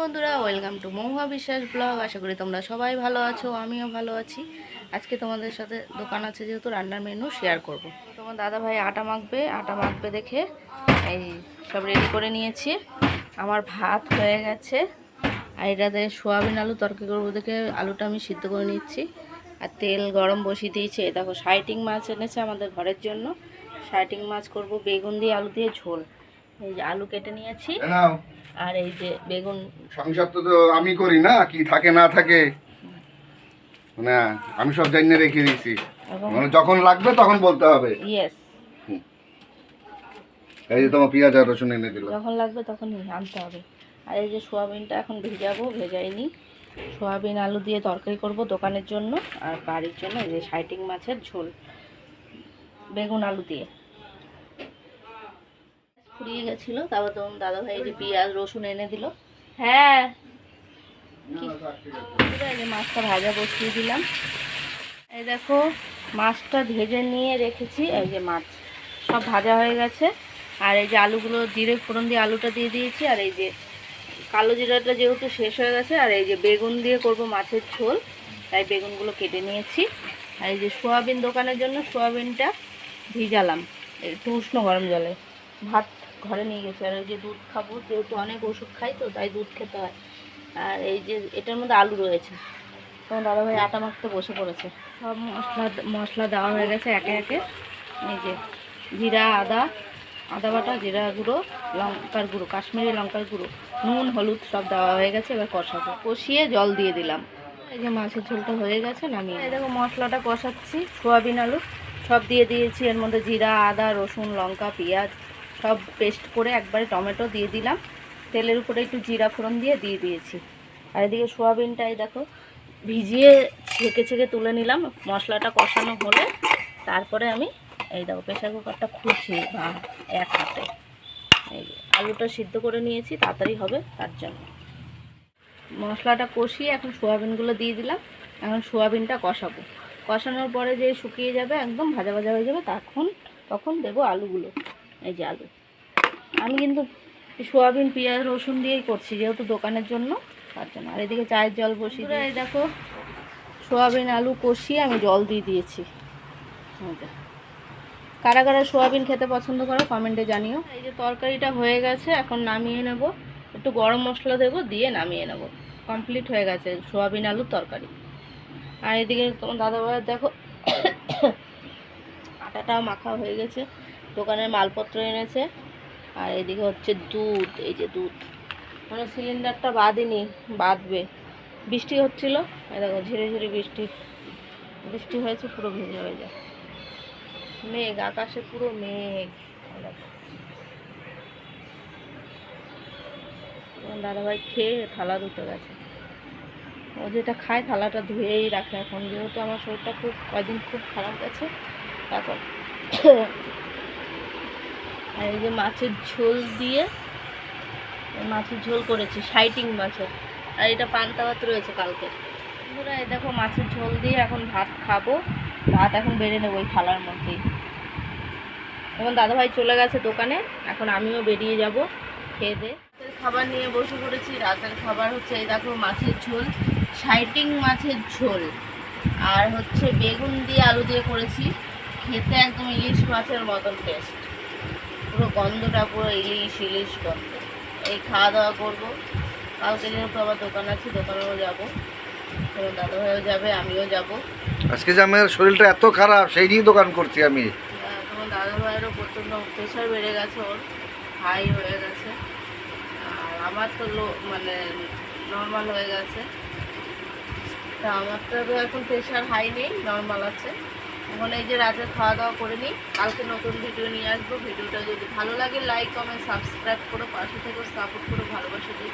বন্ধুরা, welcome to মহুয়া বিশ্বাস blog. আশা করি তোমরা সবাই ভালো আছো, আমিও ভালো আছি। আজকে তোমাদের সাথে দোকান আছে যেহেতু, রান্নার মেনু শেয়ার করব। তোমার দাদা ভাই আটা মাখবে আটা মাখবে দেখে এই সব রেডি করে নিয়েছি। আমার ভাত হয়ে গেছে। আর এটাতে সোয়াবিন আলু তরকারি করব দেখে আলুটা আমি সিদ্ধ করে নিচ্ছি। আর তেল গরম বসিয়ে দিয়েছি। দেখো, সাইটিং মাছ এনেছে আমাদের ঘরের জন্য। সাইটিং মাছ করব, বেগুন দিয়ে, আলু দিয়ে ঝোল। এই যে আলু কেটে নিয়েছি। আর এই যে বেগুন সংসার তো আমি করি না কি থাকে না থাকে। না আমি সব জানিয়ে রেখে দিয়েছি। মানে যখন লাগবে তখন বলতে হবে। ইয়েস এই যে তোমার পেঁয়াজ আর রসুন এনে দিল। যখন লাগবে তখনই আনতে হবে। আর এই যে সোয়াবিনটা এখন ভেজাবো ভেজাইনি। সোয়াবিন আলু দিয়ে তরকারি করব দোকানের জন্য আর বাড়ির জন্য এই যে সাইটিং মাছের ঝোল। বেগুন আলু দিয়ে। ফুরিয়ে গেছিল তারপর তখন দাদা ভাই যে পেঁয়াজ রসুন এনে দিল। হ্যাঁ। মাছটা ভাজা বসিয়ে দিলাম। এই দেখো মাছটা ভেজে নিয়ে রেখেছি এই যে মাছ সব ভাজা হয়ে গেছে। আর এই যে আলুগুলো জিরে ফোড়ন দিয়ে আলুটা দিয়ে দিয়েছি আর এই যে কালো জিরাটা যেহেতু শেষ হয়ে গেছে আর এই যে বেগুন দিয়ে করব মাছের ঝোল তাই বেগুনগুলো কেটে নিয়েছি। আর এই যে সোয়াবিন দোকানের জন্য সোয়াবিনটা ভিজালাম একটু উষ্ণ গরম জলে। ভাত ঘরে নিয়ে গেছি। আর এই যে দুধ খাব, যেহেতু অনেক ওষুধ খাই তো, তাই দুধ খেতে হয়। আর এই যে এটার মধ্যে আলু রয়েছে। তখন দাদাভাই আটা মাখতে বসে পড়েছে। সব মশলা মশলা দেওয়া হয়ে গেছে একে একে। এই যে জিরা, আদা আদা বাটা, জিরা গুঁড়ো, লঙ্কার গুঁড়ো, কাশ্মীরি লঙ্কার গুঁড়ো, নুন, হলুদ সব দেওয়া হয়ে গেছে, এবার কষাবো। কষিয়ে জল দিয়ে দিলাম। এই যে মাছের ঝোলটা হয়ে গেছে, নামিয়ে এই দেখো মশলাটা কষাচ্ছি, সোয়াবিন আলু সব দিয়ে দিয়েছি। এর মধ্যে জিরা, আদা, রসুন, লঙ্কা, পেঁয়াজ সব পেস্ট করে একবারে টমেটো দিয়ে দিলাম। তেলের উপরে একটু জিরা ফোড়ন দিয়ে দিয়ে দিয়েছি। আর এদিকে সোয়াবিনটাই দেখো, ভিজিয়ে ছেঁকে ছেঁকে তুলে নিলাম। মশলাটা কষানো হলে তারপরে আমি এই দেখো প্রেশার কুকারটা খুলছি বা এক হাতে। এই আলুটা সিদ্ধ করে নিয়েছি, তাড়াতাড়ি হবে তার জন্য। মশলাটা কষিয়ে এখন সোয়াবিনগুলো দিয়ে দিলাম। এখন সোয়াবিনটা কষাবো। কষানোর পরে যে শুকিয়ে যাবে, একদম ভাজা ভাজা হয়ে যাবে, তখন তখন দেবো আলুগুলো। এই যে আলু। আমি কিন্তু সোয়াবিন পেঁয়াজ রসুন দিয়েই করছি যেহেতু দোকানের জন্য তার জন্য। আর এদিকে চায়ের জল দিয়ে এই দেখো সোয়াবিন আলু কষিয়ে আমি জল দিয়ে দিয়েছি। কারা কারা সোয়াবিন খেতে পছন্দ করো কমেন্টে জানিও। এই যে তরকারিটা হয়ে গেছে এখন নামিয়ে নেব। একটু গরম মশলা দেবো দিয়ে নামিয়ে নেব। কমপ্লিট হয়ে গেছে সোয়াবিন আলুর তরকারি। আর এদিকে তোমার দাদা ভাইয়ের দেখো আটাটাও মাখা হয়ে গেছে। দোকানের মালপত্র এনেছে। আর এদিকে হচ্ছে দুধ, এই যে দুধ। মানে সিলিন্ডারটা বাঁধিনি, বাঁধবে। বৃষ্টি হচ্ছিল দেখো ঝিরে ঝিরে বৃষ্টি। বৃষ্টি হয়েছে, পুরো ভেজে হয়ে যায় মেঘ, আকাশে পুরো মেঘ। দাদাভাই খেয়ে থালা ধুতে গেছে। ও যেটা খায় থালাটা ধুয়েই রাখে এখন। যেহেতু আমার শরীরটা খুব কদিন খুব খারাপ গেছে এখন আর এই যে মাছের ঝোল দিয়ে মাছের ঝোল করেছি, সাইটিং মাছের। আর এটা পান্তা ভাত রয়েছে কালকে। বন্ধুরা, এই দেখো মাছের ঝোল দিয়ে এখন ভাত খাব। ভাত এখন বেড়ে নেব ওই থালার মধ্যেই। এখন দাদাভাই চলে গেছে দোকানে, এখন আমিও বেরিয়ে যাব খেয়ে দে। খাবার নিয়ে বসে পড়েছি, রাতের খাবার হচ্ছে এই দেখো মাছের ঝোল, সাইটিং মাছের ঝোল। আর হচ্ছে বেগুন দিয়ে আলু দিয়ে করেছি, খেতে একদম ইলিশ মাছের মতন টেস্ট পুরো গন্ধটা পুরো ইলিশ ইলিশ গন্ধ। এই খাওয়া দাওয়া করব। কালকে যেহেতু আবার দোকান আছে দোকানেও যাব। তোমার দাদাভাইও যাবে আমিও যাব। আজকে যে আমার শরীরটা এত খারাপ সেই নিয়ে দোকান করছি আমি। তোমার দাদা ভাইয়েরও প্রচণ্ড প্রেশার বেড়ে গেছে ওর হাই হয়ে গেছে। আর আমার তো লো মানে নর্মাল হয়ে গেছে। তা আমারটা তো এখন প্রেশার হাই নেই নর্মাল আছে। এখন এই যে রাতে খাওয়া দাওয়া করে নিই। কালকে নতুন ভিডিও নিয়ে আসব। ভিডিওটা যদি ভালো লাগে লাইক কমেন্ট সাবস্ক্রাইব করো, পাশে থেকে সাপোর্ট করো, ভালোবাসা দিই